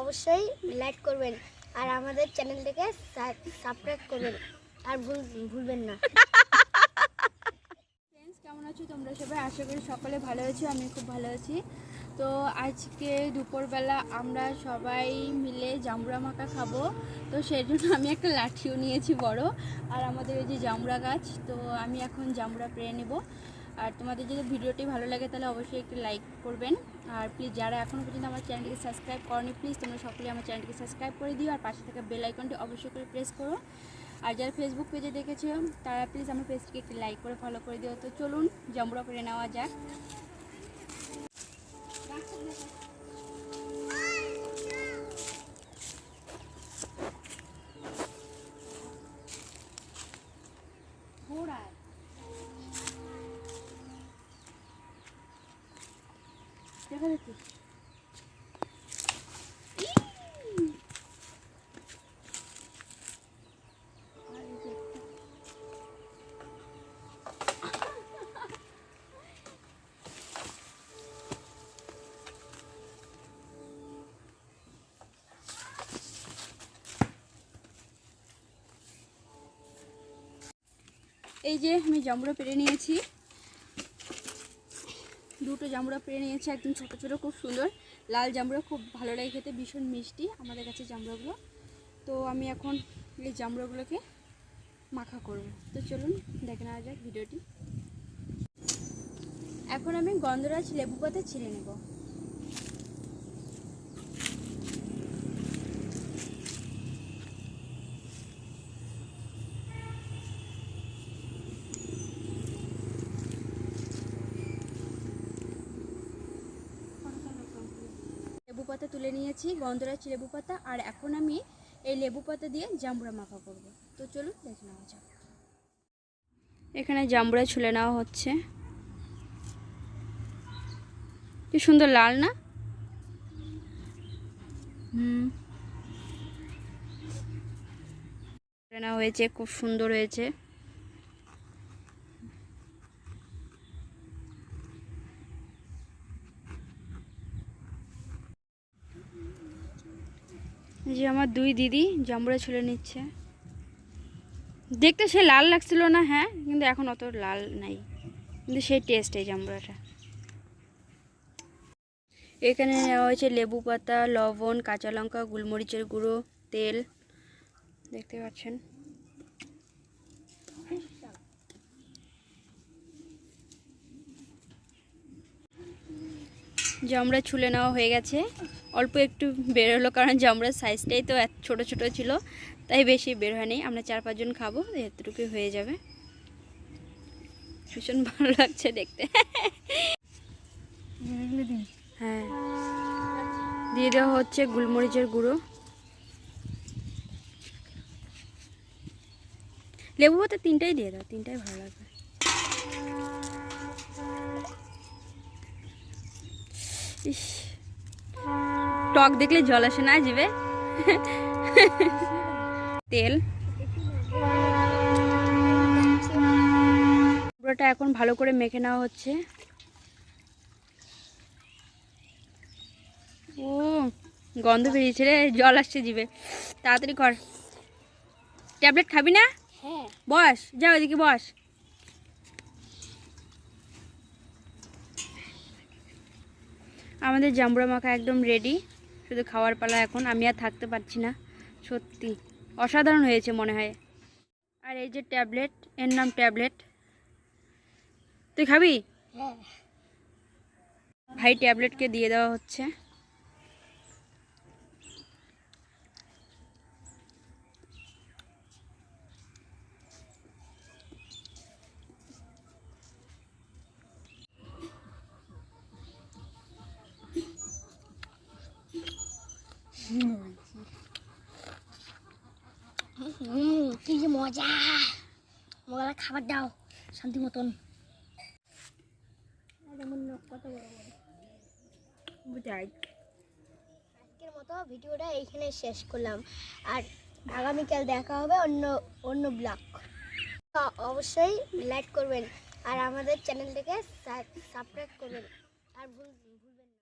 অবশ্যই লাইক করবেন আর আমাদের চ্যানেলটাকে সাবস্ক্রাইব করবেন। আর ভুল ভুলবেন না। কেমন আছো তোমরা সবাই? আশা করি সকলে ভালো আছো আমি খুব ভালো আছি। তো আজকে দুপুরবেলা আমরা সবাই মিলে জামুরা মাখা খাব। তো সেই জন্য আমি একটা লাঠিও নিয়েছি বড়। আর আমাদের এই যে জামুরা গাছ, তো আমি এখন জামুরা পেরে নেব। আর তোমাদের যদি ভিডিওটি ভালো লাগে তাহলে অবশ্যই একটি লাইক করবেন। আর প্লিজ যারা এখনও পর্যন্ত আমার চ্যানেলটিকে সাবস্ক্রাইব করনি প্লিজ তোমরা সকলে আমার চ্যানেলটিকে সাবস্ক্রাইব করে দিও আর পাশে থাকা বেল আইকনটি অবশ্যই করে প্রেস করো। আর যারা ফেসবুক পেজে দেখেছ, তারা প্লিজ আমার পেজটিকে একটি লাইক করে ফলো করে দিও। তো চলুন জামুরা করে নেওয়া যাক। এই যে আমি জামুড়া পেরে নিয়েছি। দুটো জামুড়া পেরে নিয়েছে, একদম ছোটো ছোটো, খুব সুন্দর। লাল জামুড়া খুব ভালো লাগে খেতে, ভীষণ মিষ্টি আমাদের কাছে জামুড়াগুলো। তো আমি এখন এই জামুড়াগুলোকে মাখা করব। তো চলুন দেখে নেওয়া যাক ভিডিওটি। এখন আমি গন্ধরাজ লেবু পাতা ছিঁড়ে নেব লেবু পাতা তুলে নিয়েছি গন্ধরাজ লেবু পাতা, আর এখন আমি এই লেবু পাতা দিয়ে জাম্বুরা মাখা করব। তো চলুন, দেখে নেওয়া যাক। এখানে জাম্বুরা ছুলে নেওয়া হচ্ছে। কি সুন্দর লাল না? হুম। হয়েছে, খুব সুন্দর হয়েছে। যে আমার দুই দিদি জাম্বুরা ছুলে নিচ্ছে। দেখতে সে লাল লাগছিল না হ্যাঁ কিন্তু এখন অত লাল নাই। কিন্তু সেই টেস্ট এই জাম্বুরাটা এখানে নেওয়া হয়েছে লেবু পাতা, লবণ, কাঁচা লঙ্কা, গোলমরিচের গুঁড়ো, তেল। দেখতে পাচ্ছেন। জামড়া ছুলে নেওয়া হয়ে গেছে। অল্প একটু বেরোলো কারণ জামড়ার সাইজটাই তো এত ছোটো ছোটো ছিল, তাই বেশি বের হয়নি। আমরা চার পাঁচজন খাব এতটুকু হয়ে যাবে। ভীষণ ভালো লাগছে দেখতে। হ্যাঁ। দিয়ে দেওয়া হচ্ছে গোলমরিচের গুঁড়ো। লেবু পাতা তিনটাই দিয়ে দাও, তিনটাই ভালো লাগবে। ইস। টক দেখলে জল আসে না জিবে তেল। পুরোটা এখন ভালো করে মেখে নেওয়া হচ্ছে। ও গন্ধ বেরিয়েছে রে জল আসছে জিবে তাড়াতাড়ি কর। ট্যাবলেট খাবি না? হ্যাঁ। বস যাও এদিকে বস। আমাদের জাম্বুরা মাখা একদম রেডি শুধু খাওয়ার পালা এখন আমি আর থাকতে পারছি না সত্যি। অসাধারণ হয়েছে মনে হয়। আর এই যে ট্যাবলেট এর নাম ট্যাবলেট। তুই খাবি? হ্যাঁ। ভাই ট্যাবলেটকে দিয়ে দেওয়া হচ্ছে। কি যে মজা মজা খাবার দাও শান্তি মতন আজকের মতো ভিডিওটা এইখানে শেষ করলাম আর আগামীকাল দেখা হবে অন্য অন্য ব্লগ অবশ্যই লাইক করবেন আর আমাদের চ্যানেলটাকে সাবস্ক্রাইব করবেন। আর ভুল